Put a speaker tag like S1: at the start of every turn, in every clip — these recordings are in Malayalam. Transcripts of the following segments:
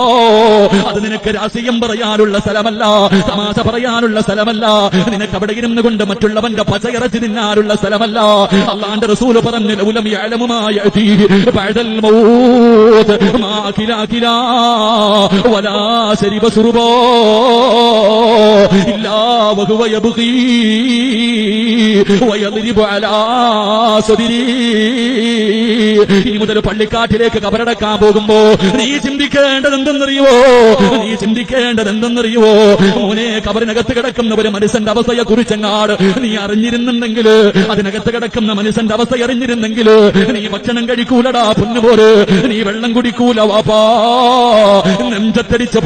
S1: Oh. അത് നിനക്ക് രാഷ്ട്രീയം പറയാനുള്ള സ്ഥലമല്ല തമാശ പറയാനുള്ള സ്ഥലമല്ല നിനക്ക് അവിടെ ഇരുന്നുകൊണ്ട് മറ്റുള്ളവന്റെ പച്ചയിറച്ചി തിന്നാനുള്ള സ്ഥലമല്ല. അള്ളാന്റെ റസൂൽ പറഞ്ഞു ബഅദൽ മൗത്ത് മാ വലാ ശരിബ അലാ ഇനി മുതൽ പള്ളിക്കാട്ടിലേക്ക് കബറടക്കാൻ പോകുമ്പോ നീ ചിന്തിക്കേണ്ടത് എന്തെന്നറിയുവോ നീ ചിന്തിക്കേണ്ടത് എന്തെന്നറിയുവോ? മോനെ കബറിനകത്ത് കിടക്കുന്ന ഒരു മനുഷ്യന്റെ അവസ്ഥയെ കുറിച്ചെങ്ങാട് നീ അറിഞ്ഞിരുന്നുണ്ടെങ്കിൽ അതിനകത്ത് കിടക്കുന്ന മനുഷ്യന്റെ അവസ്ഥ അറിഞ്ഞിരുന്നെങ്കിൽ നീ ഭക്ഷണം കഴിക്കൂലടാ പൊന്നുപോലെ. നീ വെള്ളം കുടിക്കൂല വാപ്പാ. നെഞ്ചത്തടിച്ച്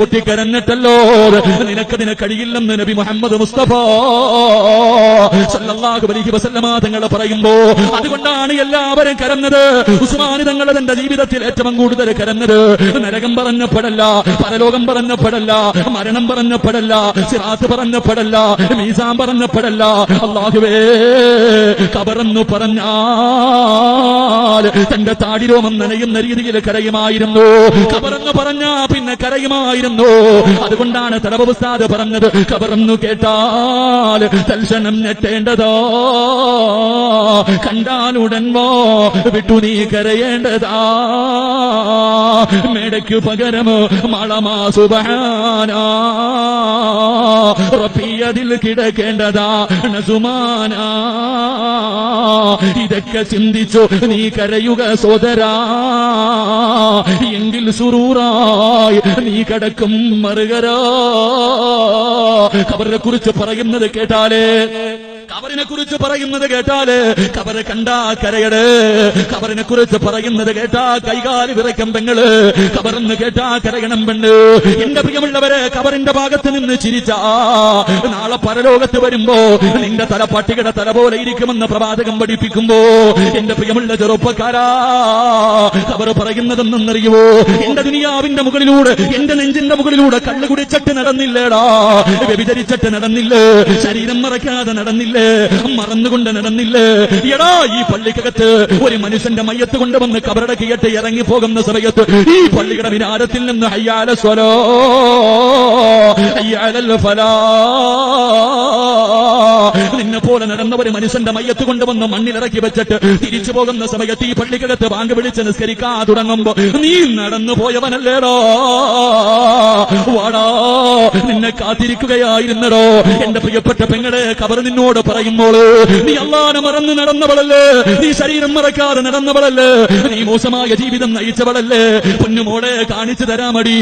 S1: നിനക്ക് നിനക്കതിന് കഴിയില്ലെന്ന് നബി മുഹമ്മദ് മുസ്തഫ സല്ലല്ലാഹു അലൈഹി തങ്ങൾ പറയുമ്പോ അതുകൊണ്ടാണ് എല്ലാവരും കരഞ്ഞത്. ഉസ്മാൻ തങ്ങൾ തന്റെ ജീവിതത്തിൽ ഏറ്റവും കൂടുതൽ കരഞ്ഞത്. നരകം പറഞ്ഞപ്പെടല്ല പരലോകം പറഞ്ഞപ്പെടല്ല മരണം പറഞ്ഞപ്പെടല്ല സിറാത്ത് പറഞ്ഞപ്പെടല്ല മീസാൻ പറഞ്ഞപ്പെടല്ല അള്ളാഹുവേ കബറന്നു പറഞ്ഞാൽ തന്റെ താടിരോമം നനയുന്ന രീതിയിൽ കരയുമായിരുന്നു. കബറന്നു പറഞ്ഞാ പിന്നെ കരയുമായിരുന്നു. അതുകൊണ്ടാണ് തലബുസ്താദ് പറഞ്ഞത്. കബറന്നു കേട്ടാൽ തൽക്ഷണം ഞെട്ടേണ്ടതോ. കണ്ടാലുടൻ വോ വിട്ടു നീ കരയേണ്ടതാ. മേടയ്ക്കു പകരം മളമാ റപ്പിയതിൽ കിടക്കേണ്ടതാ നസുമാന. ഇതൊക്കെ ചിന്തിച്ചു നീ കരയുക സോദരാ. എങ്കിൽ സുറൂറായി നീ കിടക്കും മറുകരോ? ഖബറിനെ കുറിച്ച് പറയുന്നത് കേട്ടാലേ കബറിനെ കുറിച്ച് പറയുന്നത് കേട്ടാൽ കബറ് കണ്ടാ കരയട്. കബറിനെ കുറിച്ച് പറയുന്നത് കേട്ടാ കൈകാൽ വിറയ്ക്കും പെങ്ങൾ. കബറെന്ന് കേട്ടാ കരയണം പെണ്ണ്. എന്റെ പ്രിയമുള്ളവരെ കബറിന്റെ ഭാഗത്ത് നിന്ന് ചിരിച്ച. നാളെ പരലോകത്ത് വരുമ്പോ നിന്റെ തല പട്ടികയുടെ തല പോലെ ഇരിക്കുമെന്ന് പ്രവാചകം പഠിപ്പിക്കുമ്പോ എന്റെ പ്രിയമുള്ള ചെറുപ്പക്കാരാ കബർ പറയുന്നതെന്നറിയുവോ? എന്റെ ദുനിയാവിന്റെ മുകളിലൂടെ എന്റെ നെഞ്ചിന്റെ മുകളിലൂടെ കണ്ണു കുടിച്ചിട്ട് നടന്നില്ലേടാ. വ്യഭിചരിച്ചിട്ട് നടന്നില്ലേ? ശരീരം മറയ്ക്കാതെ നടന്നില്ലേ? മറന്നുകൊണ്ട് നടന്നില്ലേ? എടാ ഈ പള്ളിക്കകത്ത് ഒരു മനുഷ്യന്റെ മയ്യത്ത് കൊണ്ടുവന്ന് കബറടക്കിയിട്ട് ഇറങ്ങി പോകുന്ന സമയത്ത് ഈ പള്ളിയുടെ വിനാരത്തിൽ നിന്ന് അയ്യാല സ്വലോ അയ്യാലല്ലോ ഫലാ. നിന്നെ പോലെ നടന്ന ഒരു മനുഷ്യന്റെ മയ്യത്ത് കൊണ്ടുവന്ന് മണ്ണിലിറക്കി വെച്ചിട്ട് തിരിച്ചു പോകുന്ന സമയത്ത് ഈ പള്ളിക്കകത്ത് ബാങ്ക് വിളിച്ച് നിസ്കരിക്കാൻ തുടങ്ങുമ്പോ നീ നടന്നു പോയവനല്ലേടോ? വാടാ നിന്നെ കാത്തിരിക്കുകയായിരുന്നടോ? എന്റെ പ്രിയപ്പെട്ട പെങ്ങളെ കബർ നിന്നോട് പറയുമ്പോൾ നീ അള്ളാനെ മറന്ന് നടന്നവളല്ലേ? നീ ശരീരം മറക്കാതെ നടന്നവളല്ലേ? നീ മോശമായ ജീവിതം നയിച്ചവളല്ലേ? പൊന്നുമോളെ കാണിച്ചു തരാമടി.